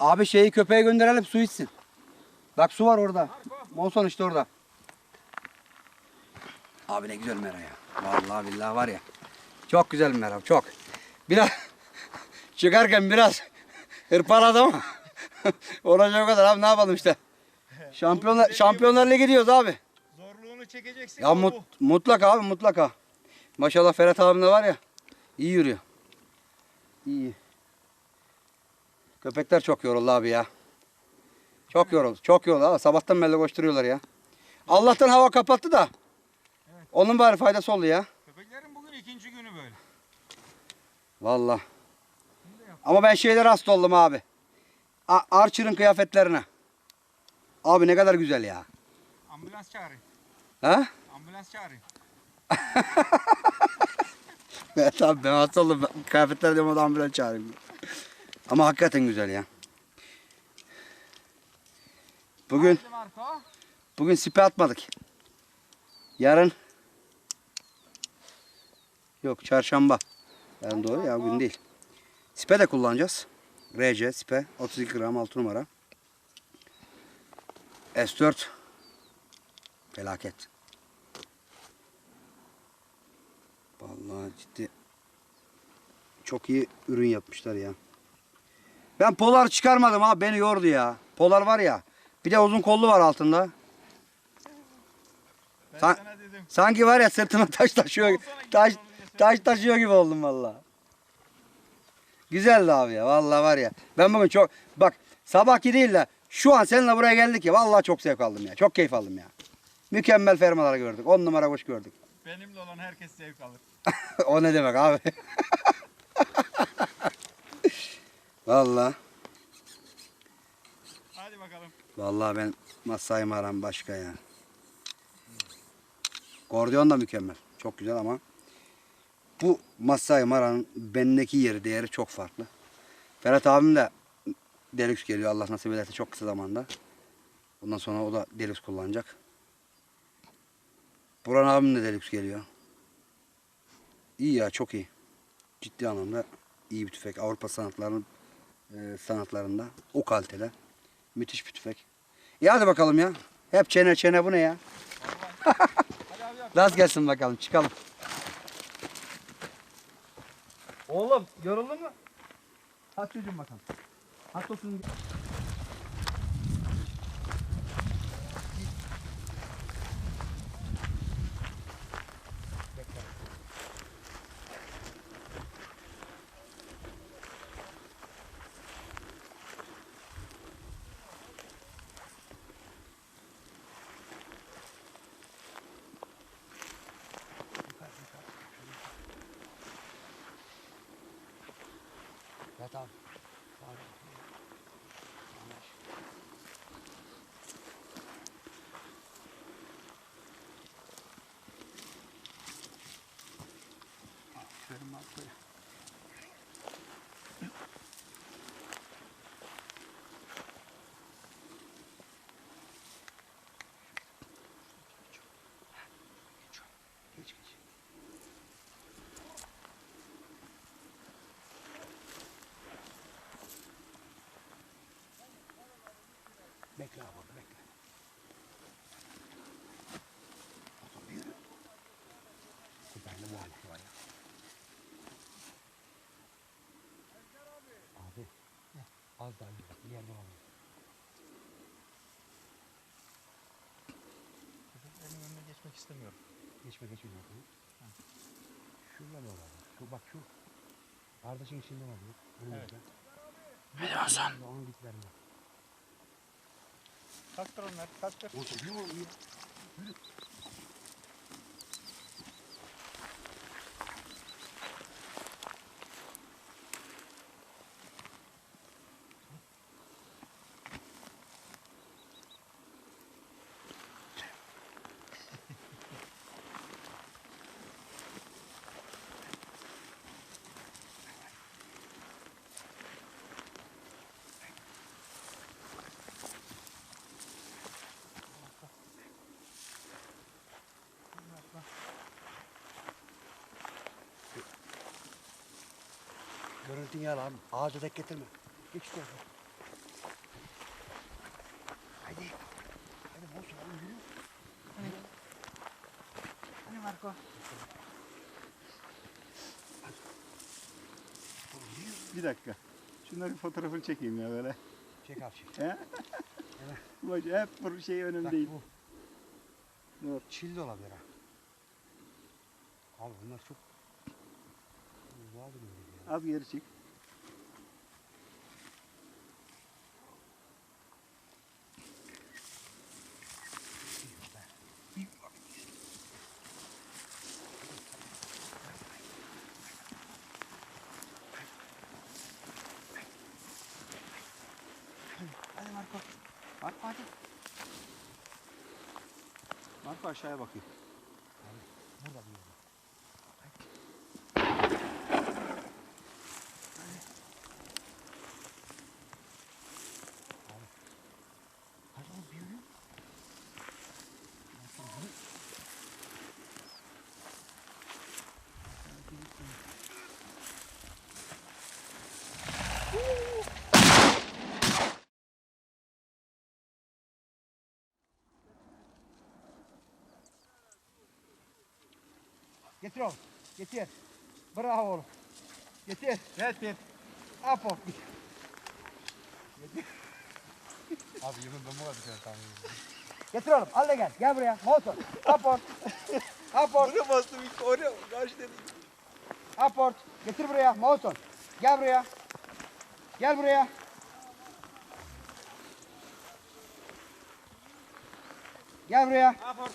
Abi şeyi köpeğe gönderelim su içsin. Bak su var orada. Monson işte orada. Abi ne güzel mera ya. Vallahi billahi var ya. Çok güzel mera çok. Biraz çıkarken biraz hırpaladı ama olacak o kadar abi ne yapalım işte. Şampiyonlar Şampiyonlar Ligi gidiyoruz abi. Zorluğunu çekeceksin. Ya mut, mutlaka abi mutlaka. Maşallah Ferhat abim de var ya. iyi yürüyor. İyi. Köpekler çok yoruldu abi ya. Çok yoruldu. Çok yoruldu ama sabahtan beri koşturuyorlar ya. Allah'tan hava kapattı da. Onun bari faydası oldu ya. Köpeklerin bugün ikinci günü böyle. Vallahi. Ama ben şeylere hasta oldum abi. A- Archer'ın kıyafetlerine. Abi ne kadar güzel ya. Ambulans çağırayım. Ha? Ambulans çağırayım. Evet abi ben hasta oldum. Kıyafetler da ambulans çağırayım. Ama hakikaten güzel ya. Bugün bugün sipe atmadık. Yarın Yok çarşamba. Yarın doğru ya bugün değil. Sipe de kullanacağız. RC sipe 32 gram 6 numara. S4 felaket. Vallahi ciddi çok iyi ürün yapmışlar ya. Ben polar çıkarmadım abi beni yordu ya. Polar var ya. Bir de uzun kollu var altında. Ben Sen- sana dedim. Sanki var ya sırtıma taş taşıyor. Taş, taş taşıyor gibi oldum vallahi. Güzeldi abi ya vallahi var ya. Ben bugün çok bak sabahki değil de şu an seninle buraya geldik ya vallahi çok zevk aldım ya. Çok keyif aldım ya. Mükemmel fermalar gördük. On numara kuş gördük. Benimle olan herkes zevk alır. o ne demek abi? vallahi. Hadi bakalım. Vallahi ben Masai Maran başka ya. Gordiyon da mükemmel. Çok güzel ama bu Masai Maran'ın bendeki yeri değeri çok farklı. Ferhat abim de Deluxe geliyor Allah nasip ederse çok kısa zamanda. Bundan sonra o da Deluxe kullanacak. Buran abim de Deluxe geliyor. İyi ya çok iyi. Ciddi anlamda iyi bir tüfek. Avrupa sanatlarının e, sanatlarında o kalitede. Müthiş bir tüfek. İyi hadi bakalım ya. Hep çene çene bu ne ya? Rast gelsin bakalım çıkalım. Oğlum yoruldun mu? Hadi çocuğum bakalım. Hadi olsun. Evet abi. Aferin Bekle abi orada bekle. Otur yürü. Süperli bu hali var ya. Abi. Az daha yürü. Bir yerden alayım. Benim önüne geçmek istemiyorum. Geçme geçme. Geçme. Şuradan ol abi. Şu bak şu. Kardeşin içinden alıyor. Önümüzde. Hadi Hasan. Onun diplerinde. Kalktır onları. Kalktır. Otur bir oğlum ya. Görüntün yer abi. Ağaca dek getirme. Geç şu. Haydi. Haydi Mosu abi yürü. Hadi. Hadi Marco. Bir dakika. Şunları fotoğrafını çekeyim ya böyle. Çek abi çek. He? Evet. Hep bu şey önemli Bak, Bu. Dur. Çil de olabilir ha. Abi bunlar çok Çık. Hadi Marco. Marco hadi. Marco aşağıya bakıyor. Burada bir Getir oğlum. Getir. Bravo oğlum. Getir. Pin. Apo. Abi yemin ben bu kadar bir tane ediyorum. Getir oğlum. Al da gel. Gel buraya. Motor. Aport. Aport. Buraya bastım ilk oraya kaç dedim. Aport. Getir buraya. Motor. Gel buraya. Gel buraya. Gel buraya. Aport.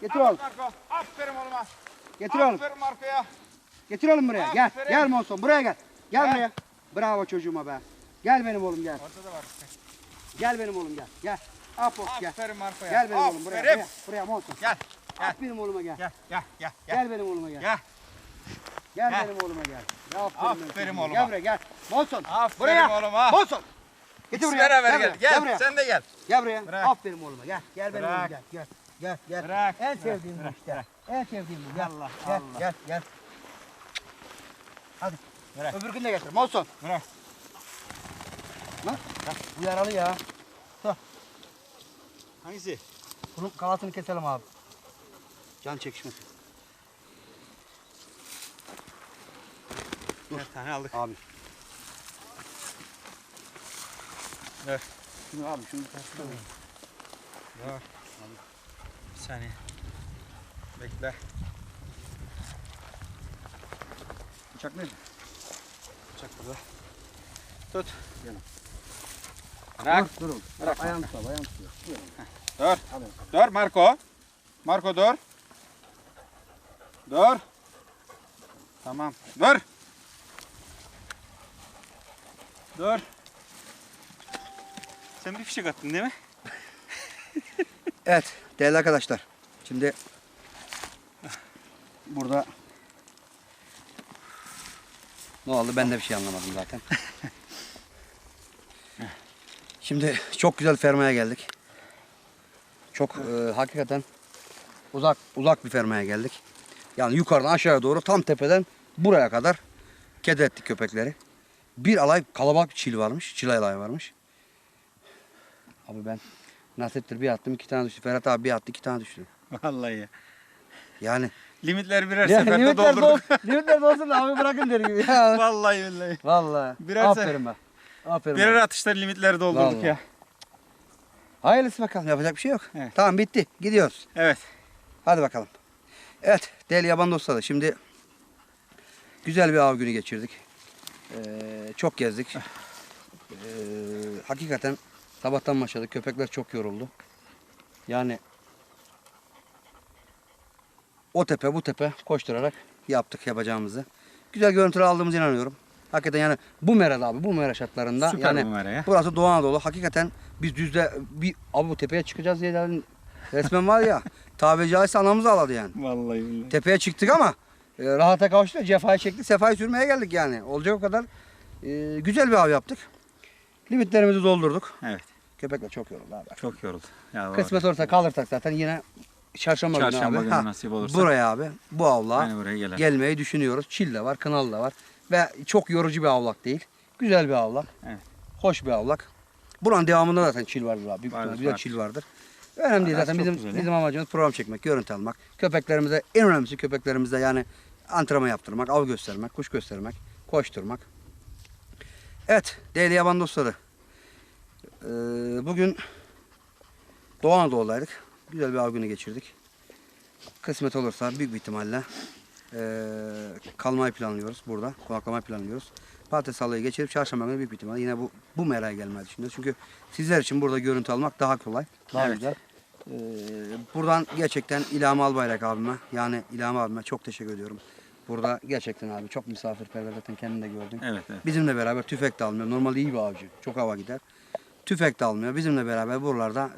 Getir oğlum. Aferin oğluma. Getir oğlum. Aferin Marco'ya. Getir oğlum buraya. Gel. Aferin. Gel Monson. Buraya gel. Gel Gel. buraya. Bravo çocuğuma be. Gel benim oğlum gel. Ortada var. Gel benim oğlum gel. Gel. Aport gel. Aferin Marco'ya. Gel benim oğlum buraya. Aferin. Buraya, buraya Monson. Gel. Gel. At benim oğluma gel. Gel. Gel. Gel. Gel. Gel benim oğluma gel. Gel. Gel Gel. benim oğluma gel. Ya aferin, Aferin oğluma. Gel buraya gel. Monson. Aferin buraya. oğluma. Monson. Getir buraya. Beraber buraya. gel. Gel. buraya. Sen de gel. Gel buraya. Bırak. Aferin oğluma. Gel. Gel benim oğlum gel. Gel. Gel. Gel. Bırak. En sevdiğim bu bırak, işte. bırak. En sevdiğim bu. Gel. Allah, Gel. Allah. Gel. Gel. Hadi. Bırak. Öbür gün de getir. Monson. Bırak. Lan. Bu yaralı ya. Hangisi? Bunun kanatını keselim abi. Can çekişmesi. Bir tane aldık. Abi. Evet. Şunu abi şunu tersine Bir saniye. Bekle. Bıçak nerede? Bıçak burada. Tut. Yanım. Bırak. Dur, dur. Bırak. Ayağını tut ayağını tut. Dur. Dur Marco. Marco dur. Dur. Tamam. Dur. Dur. Sen bir fişek attın değil mi? Evet değerli arkadaşlar. Şimdi burada ne oldu ben de bir şey anlamadım zaten. Şimdi çok güzel fermaya geldik. Çok e, hakikaten uzak uzak bir fermaya geldik. Yani yukarıdan aşağıya doğru tam tepeden buraya kadar kedi ettik köpekleri. Bir alay kalabalık bir çil varmış. Çil alay varmış. Abi ben nasiptir bir attım iki tane düştü. Ferhat abi bir attı iki tane düştü. Vallahi ya. Yani Limitler birer Ya, seferde limitler doldurduk. dol- limitler dolsun da abi bırakın der gibi. Ya. Vallahi billahi. Vallahi. Birer Aferin be. Aferin. Birer be. atışta limitleri doldurduk Vallahi. ya. Hayırlısı bakalım yapacak bir şey yok. Evet. Tamam bitti gidiyoruz. Evet. Hadi bakalım. Evet değerli yaban dostları şimdi güzel bir av günü geçirdik. Ee, çok gezdik. Ee, hakikaten sabahtan başladık. Köpekler çok yoruldu. Yani o tepe bu tepe koşturarak yaptık yapacağımızı. Güzel görüntüler aldığımıza inanıyorum. Hakikaten yani bu merada abi bu mera şartlarında Süper yani bu mera ya. burası Doğu Anadolu. Hakikaten biz düzde bir abi bu tepeye çıkacağız diye yani resmen var ya tabiri caizse anamızı ağladı yani. Vallahi billahi. Tepeye çıktık ama e, rahata kavuştuk. Cefayı çektik. Sefayı sürmeye geldik yani. Olacak o kadar e, güzel bir av yaptık. Limitlerimizi doldurduk. Evet. Köpekler çok yoruldu abi. Çok yoruldu. Ya Kısmet olursa kalırsak zaten yine çarşamba, Çarşamba günü günü abi. Nasip olursa. buraya abi bu avla buraya gelmeyi düşünüyoruz. Çil de var, kınalı da var. Ve çok yorucu bir avlak değil. Güzel bir avlak. Evet. Hoş bir avlak. Buranın devamında zaten çil vardır abi. Büyük Vardır, güzel çil vardır. Önemli değil zaten bizim güzel bizim amacımız program çekmek, görüntü almak. Köpeklerimize en önemlisi köpeklerimize yani antrenman yaptırmak, av göstermek, kuş göstermek, koşturmak. Evet değerli yaban dostları. Ee, bugün Doğu Anadolu'daydık. Güzel bir av günü geçirdik. Kısmet olursa büyük bir ihtimalle ee, kalmayı planlıyoruz burada. Konaklamayı planlıyoruz. Patates salıyı geçirip çarşamba günü büyük bir ihtimalle yine bu bu meraya gelmeyi düşünüyoruz. Çünkü sizler için burada görüntü almak daha kolay. Daha Evet. güzel. Ee, buradan gerçekten İlham Albayrak abime yani İlham abime çok teşekkür ediyorum. Burada gerçekten abi çok misafirperver zaten kendin de gördün. Evet evet. Bizimle beraber tüfek de almıyor. Normalde iyi bir avcı. Çok hava gider. Tüfek de almıyor. Bizimle beraber buralarda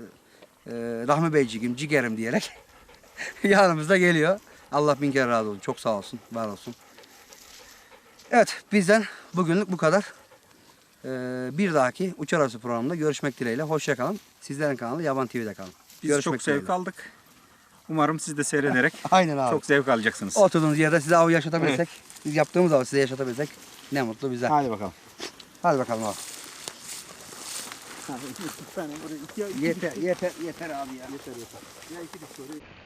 e, Rahmi Beyciğim, cigerim diyerek yanımızda geliyor. Allah bin kere razı olsun. Çok sağ olsun. Var olsun. Evet bizden bugünlük bu kadar. Ee, bir dahaki Uçar Arası programında görüşmek dileğiyle. Hoşça kalın. Sizlerin kanalı Yaban TV'de kalın. Biz görüşmek çok zevk dileğiyle. aldık. Umarım siz de seyrederek Aynen abi. çok zevk alacaksınız. Oturduğunuz yerde size av yaşatabilirsek, biz yaptığımız avı size yaşatabilirsek ne mutlu bize. Hadi bakalım. Hadi bakalım abi. Bir tane buraya iki, Yeter, yeter, yeter abi ya. yeter yeter. Ya iki diş oraya.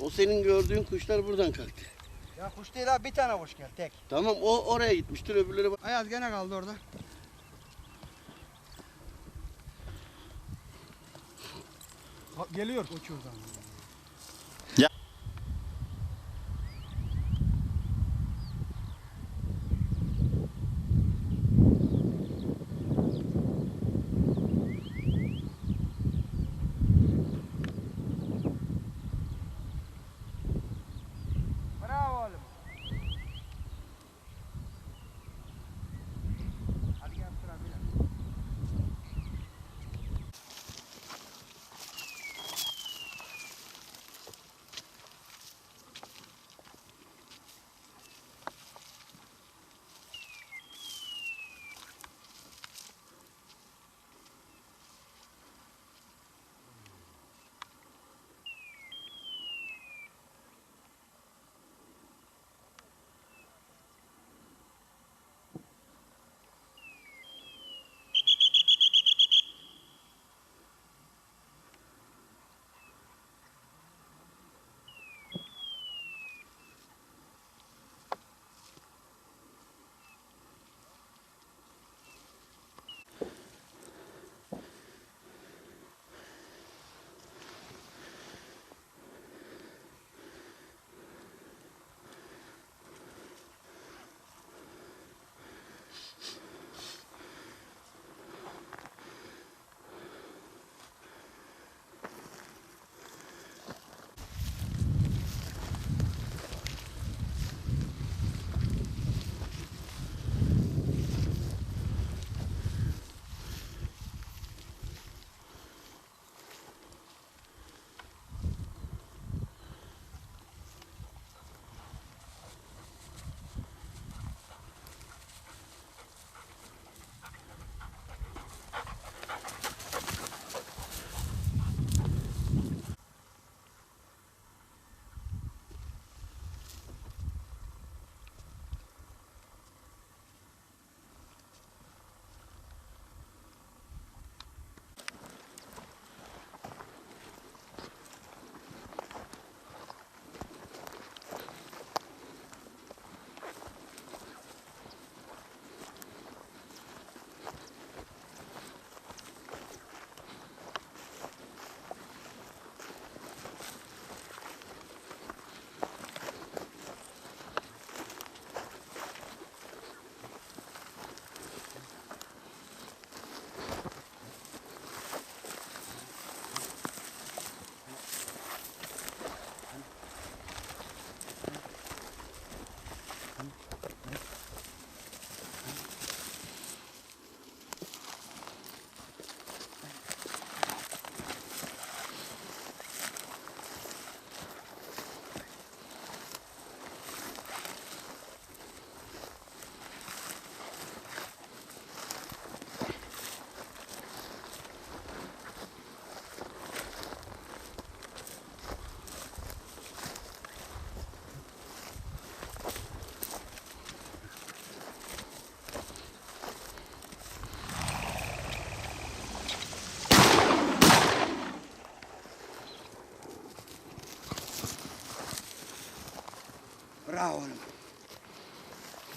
O senin gördüğün kuşlar buradan kalktı. Ya kuş değil abi bir tane kuş gel tek. Tamam o oraya gitmiştir öbürleri Ayaz gene kaldı orada. Geliyor. Uçurdan. Bravo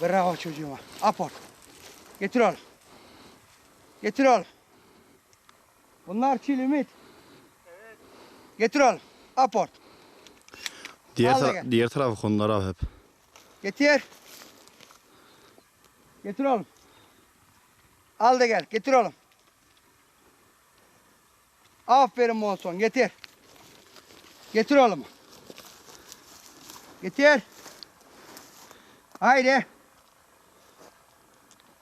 Bravo çocuğuma. Aport. Getir oğlum. Getir oğlum. Bunlar çil Ümit. Getir oğlum. Aport. Diğer, tara- gel. diğer tarafı konular abi hep. Getir. Getir oğlum. Al da gel. Getir oğlum. Aferin Monson. Getir. Getir oğlum. Getir. Haydi.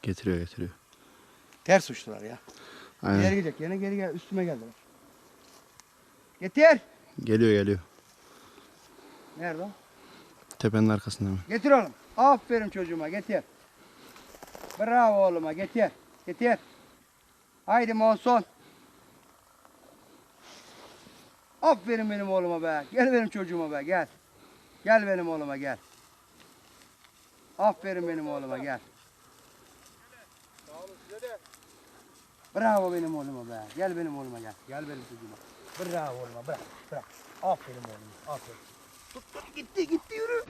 Getiriyor getiriyor. Ters uçtular ya. Aynen. Geri gidecek. Yine geri gel. Üstüme geldiler. Getir. Geliyor geliyor. Nerede o? Tepenin arkasında mı? Getir oğlum. Aferin çocuğuma getir. Bravo oğluma getir. Getir. Haydi Monson. Aferin benim oğluma be. Gel benim çocuğuma be gel. Gel benim oğluma gel. Aferin benim oğluma gel. Bravo benim oğluma be. Gel benim oğluma gel. Gel benim çocuğuma. Bravo oğluma bırak. Bırak. Aferin oğluma. Aferin. Tut tut gitti gitti yürü.